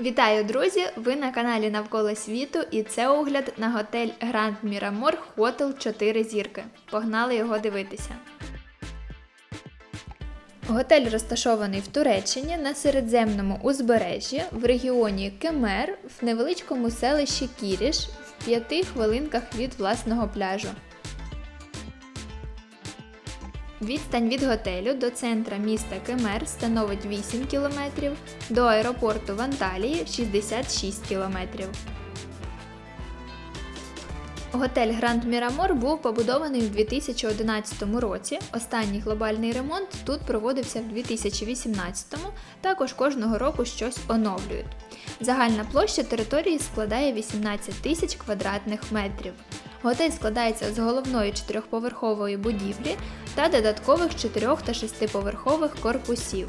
Вітаю, друзі! Ви на каналі Навколо світу і це огляд на готель Гранд Мірамор Хотел 4 зірки. Погнали його дивитися. Готель розташований в Туреччині на середземному узбережжі в регіоні Кемер в невеличкому селищі Кіріш в п'яти хвилинках від власного пляжу. Відстань від готелю до центра міста Кемер становить 8 км, до аеропорту в Анталії 66 км. Готель Гранд Мірамор був побудований у 2011 році. Останній глобальний ремонт тут проводився в 2018, також кожного року щось оновлюють. Загальна площа території складає 18 тисяч квадратних метрів. Готель складається з головної чотирьохповерхової будівлі та додаткових 4 та 6-поверхових корпусів.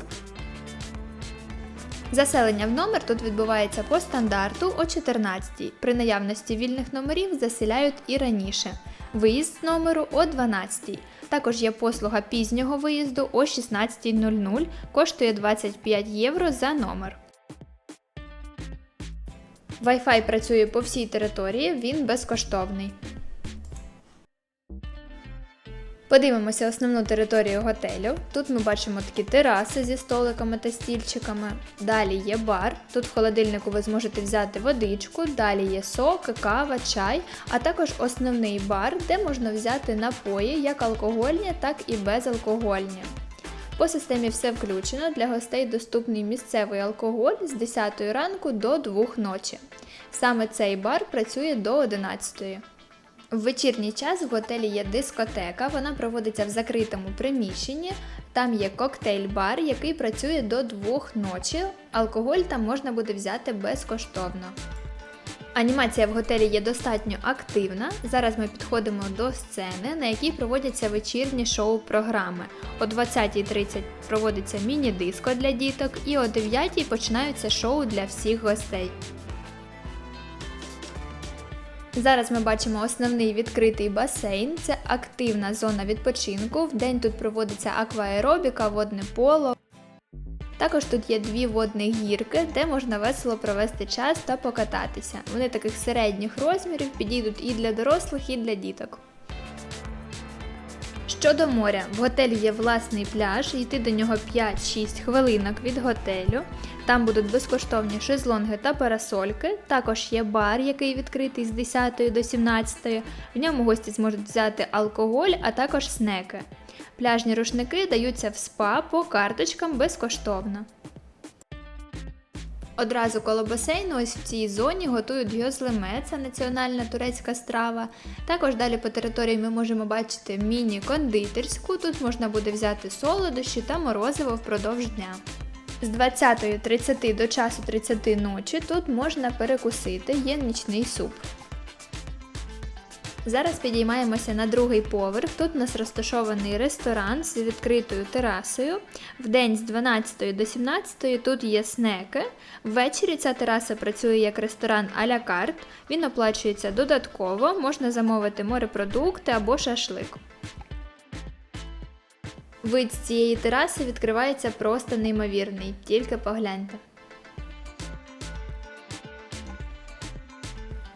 Заселення в номер тут відбувається по стандарту о 14 При наявності вільних номерів заселяють і раніше. Виїзд з номеру о 12 Також є послуга пізнього виїзду о 16.00, коштує 25 євро за номер. Wi-Fi працює по всій території, він безкоштовний. Подивимося основну територію готелю. Тут ми бачимо такі тераси зі столиками та стільчиками. Далі є бар. Тут в холодильнику ви зможете взяти водичку, далі є сок, кава, чай, а також основний бар, де можна взяти напої як алкогольні, так і безалкогольні. По системі все включено. Для гостей доступний місцевий алкоголь з 10 ранку до 2 ночі. Саме цей бар працює до 11. В вечірній час в готелі є дискотека, вона проводиться в закритому приміщенні. Там є коктейль-бар, який працює до 2 ночі. Алкоголь там можна буде взяти безкоштовно. Анімація в готелі є достатньо активна. Зараз ми підходимо до сцени, на якій проводяться вечірні шоу-програми. О 20.30 проводиться міні-диско для діток, і о 9.00 починаються шоу для всіх гостей. Зараз ми бачимо основний відкритий басейн. Це активна зона відпочинку. Вдень тут проводиться акваеробіка, водне поло. Також тут є дві водні гірки, де можна весело провести час та покататися. Вони таких середніх розмірів підійдуть і для дорослих, і для діток. Щодо моря, в готелі є власний пляж, йти до нього 5-6 хвилинок від готелю. Там будуть безкоштовні шезлонги та парасольки. Також є бар, який відкритий з 10 до 17. В ньому гості зможуть взяти алкоголь, а також снеки. Пляжні рушники даються в спа по карточкам безкоштовно. Одразу коло басейну, ось в цій зоні готують гьозлеме, це національна турецька страва. Також далі по території ми можемо бачити міні-кондитерську. Тут можна буде взяти солодощі та морозиво впродовж дня. З 20.30 до часу 30 ночі тут можна перекусити, є нічний суп. Зараз підіймаємося на другий поверх. Тут у нас розташований ресторан з відкритою терасою. В день з 12 до 17 тут є снеки. Ввечері ця тераса працює як ресторан а-ля карт. Він оплачується додатково, можна замовити морепродукти або шашлик. Вид з цієї тераси відкривається просто неймовірний, тільки погляньте.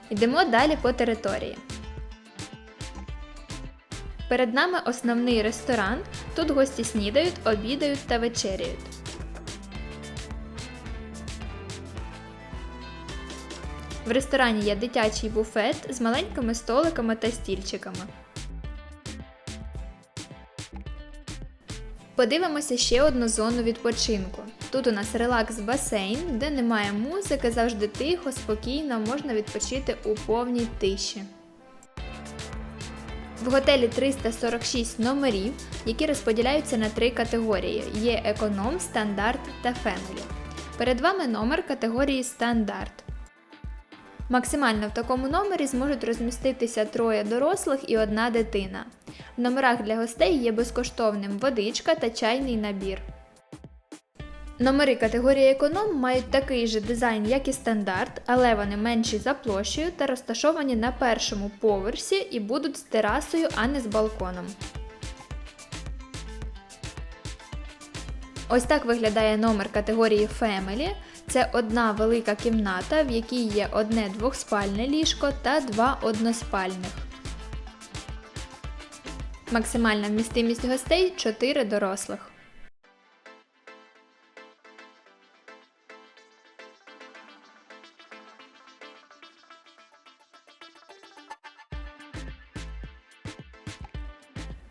Йдемо далі по території. Перед нами основний ресторан. Тут гості снідають, обідають та вечеряють. В ресторані є дитячий буфет з маленькими столиками та стільчиками. Подивимося ще одну зону відпочинку. Тут у нас релакс-басейн, де немає музики, завжди тихо, спокійно, можна відпочити у повній тиші. В готелі 346 номерів, які розподіляються на три категорії: є економ, стандарт та фемелі. Перед вами номер категорії стандарт. Максимально в такому номері зможуть розміститися троє дорослих і одна дитина. В номерах для гостей є безкоштовним водичка та чайний набір. Номери категорії економ мають такий же дизайн, як і стандарт, але вони менші за площею та розташовані на першому поверсі і будуть з терасою, а не з балконом. Ось так виглядає номер категорії Family. Це одна велика кімната, в якій є одне двохспальне ліжко та два односпальних. Максимальна вмістимість гостей 4 дорослих.